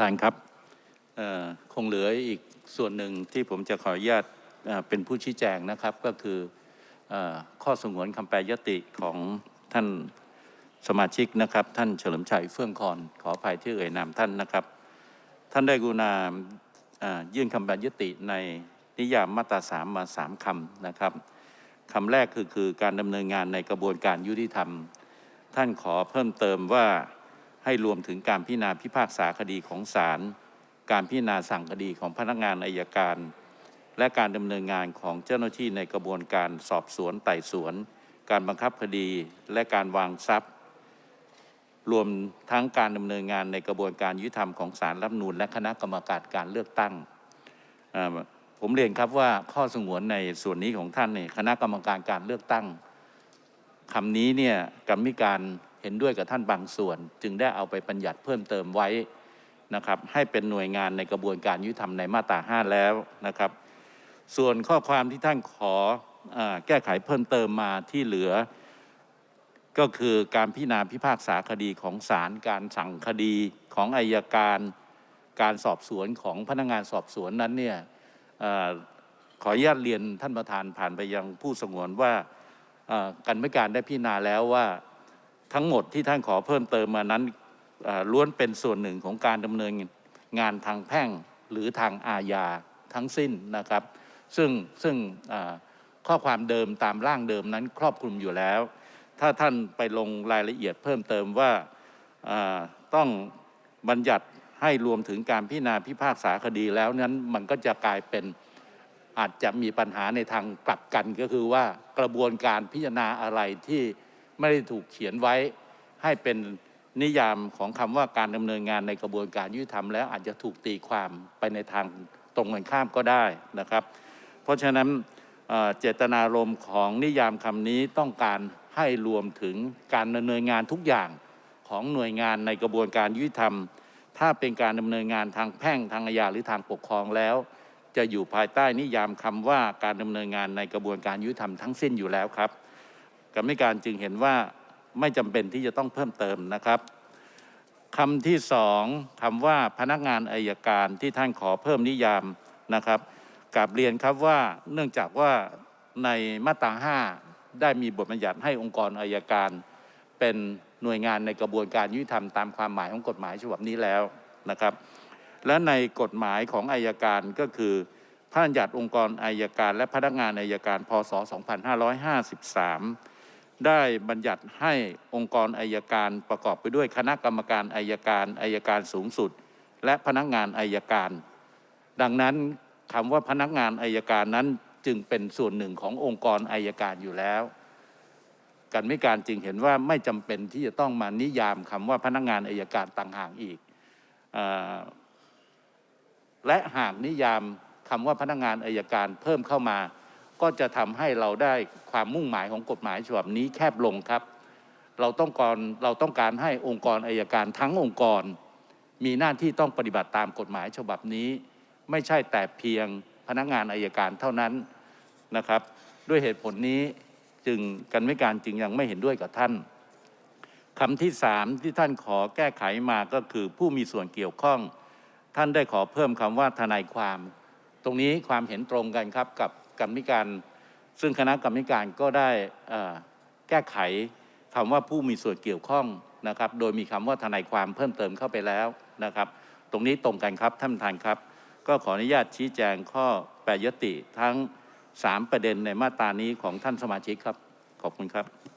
ธานครับคงเหลืออีกส่วนหนึ่งที่ผมจะขออนุญาตเป็นผู้ชี้แจงนะครับ ก็คืออข้อสงวนคำแปรยติของท่านสมาชิกนะครับ ท่านเฉลิมชัยเฟื่องคอนขออภัยที่เอ่ยนามท่านนะครับ ท่านได้กรุณายื่นคำแปรยติในนิยามมาตราสามมาสามคำนะครับคำแรกคือคือการดำเนินงานในกระบวนการยุติธรรม ท่านขอเพิ่มเติมว่า ให้รวมถึงการพิจารณาพิพากษาคดีของศาลการพิจารณาสั่งคดีของพนักงานอายการ และการดำเนินงานของเจ้าหน้าที่ในกระบวนการสอบสวนไต่สวน การบังคับคดีและการวางทรัพย์ รวมทั้งการดำเนินงานในกระบวนการยุติธรรมของศาลรัฐนูญและคณะกรรมการการเลือกตั้งผมเรียนครับว่าข้อสงวนในส่วนนี้ของท่านเนี่ยคณะกรรมการการเลือกตั้งคำนี้เนี่ยกรรมิการ เห็นด้วยกับท่านบางส่วน จึงได้เอาไปบัญญัติเพิ่มเติมไว้นะครับให้เป็นหน่วยงานในกระบวนการยุติธรรมในมาตรา 5 แล้วนะครับ ส่วนข้อความที่ท่านขออแก้ไขเพิ่มเติมมาที่เหลือ ก็คือการพิจารณาพิพากษาคดีของศาลการสั่งคดีของอายการ การสอบสวนของพนักงานสอบสวนนั้นเนี่ยอขออนุญาตเรียนท่านประธานผ่านไปยังผู้สงวนว่ากันไม่การได้พิจารณาแล้วว่า ทั้งหมดที่ท่านขอเพิ่มเติมมานั้นล้วนเป็นส่วนหนึ่งของการดำเนินงานทางแพ่งหรือทางอาญาทั้งสิ้นนะครับ ซึ่งซึ่งข้อความเดิมตามร่างเดิมนั้นครอบคลุมอยู่แล้ว ถ้าท่านไปลงรายละเอียดเพิ่มเติมว่าต้องบัญญัติให้รวมถึงการพิจารณาพิพากษาคดีแล้วนั้นมันก็จะกลายเป็นอาจจะมีปัญหาในทางกลับกันก็คือว่ากระบวนการพิจารณาอะไรที่ ไม่ได้ถูกเขียนไว้ให้เป็นนิยามของคำว่าการดำเนินงานในกระบวนการยุติธรรมแล้วอาจจะถูกตีความไปในทางตรงกันข้ามก็ได้นะครับ เพราะฉะนั้นเจตนารมณ์ของนิยามคำนี้ต้องการให้รวมถึงการดำเนินงานทุกอย่างของหน่วยงานในกระบวนการยุติธรรม ถ้าเป็นการดำเนินงานทางแพ่งทางอาญาหรือทางปกครองแล้ว จะอยู่ภายใต้นิยามคำว่าการดำเนินงานในกระบวนการยุติธรรมทั้งสิ้นอยู่แล้วครับ กรรมการจึงเห็นว่าไม่จำเป็นที่จะต้องเพิ่มเติมนะครับคำที่สองคำว่าพนักงานอายการที่ท่านขอเพิ่มนิยามนะครับกราบเรียนครับว่าเนื่องจากว่าในมาตรา 5 ได้มีบทบัญญัติให้องค์กรอายการ เป็นหน่วยงานในกระบวนการยุติธรรมตามความหมายของกฎหมายฉบับนี้แล้วนะครับ และในกฎหมายของอายการก็คือพระราชบัญญัติองค์กรอายการ และพนักงานอายการพศ 2553 ได้บัญญัติให้องค์กรอายการประกอบไปด้วยคณะกรรมการอายการอายการสูงสุด และพนักงานอายการ ดังนั้นคำว่าพนักงานอายการนั้นจึงเป็นส่วนหนึ่งขององค์กรอายการอยู่แล้วกันไม่การจึงเห็นว่าไม่จำเป็นที่จะต้องมานิยามคำว่าพนักงานอายการต่างหากอีกอและหากนิยามคำว่าพนักงานอายการเพิ่มเข้ามา ก็จะทำให้เราได้ความมุ่งหมายของกฎหมายฉบับนี้แคบลงครับ เราต้องการเราต้องการให้องค์กรอายการทั้งองค์กร มีหน้าที่ต้องปฏิบัติตามกฎหมายฉบับนี้ ไม่ใช่แต่เพียงพนักงานอายการเท่านั้นนะครับ ด้วยเหตุผลนี้จึงกันไม่การจึงยังไม่เห็นด้วยกับท่านคำที่สามที่ท่านขอแก้ไขมาก็คือผู้มีส่วนเกี่ยวข้อง ท่านได้ขอเพิ่มคำว่าทนายความ ตรงนี้ความเห็นตรงกันครับกับ กรรมิการ ซึ่งคณะกรรมิการก็ได้แก้ไขคำว่าผู้มีส่วนเกี่ยวข้องนะครับ โดยมีคำว่าทนายความเพิ่มเติมเข้าไปแล้วนะครับ ตรงนี้ตรงกันครับท่านประธานครับ ก็ขออนุญาตชี้แจงข้อแปรยติทั้ง 3 ประเด็นในมาตรานี้ของท่านสมาชิกครับ ขอบคุณครับ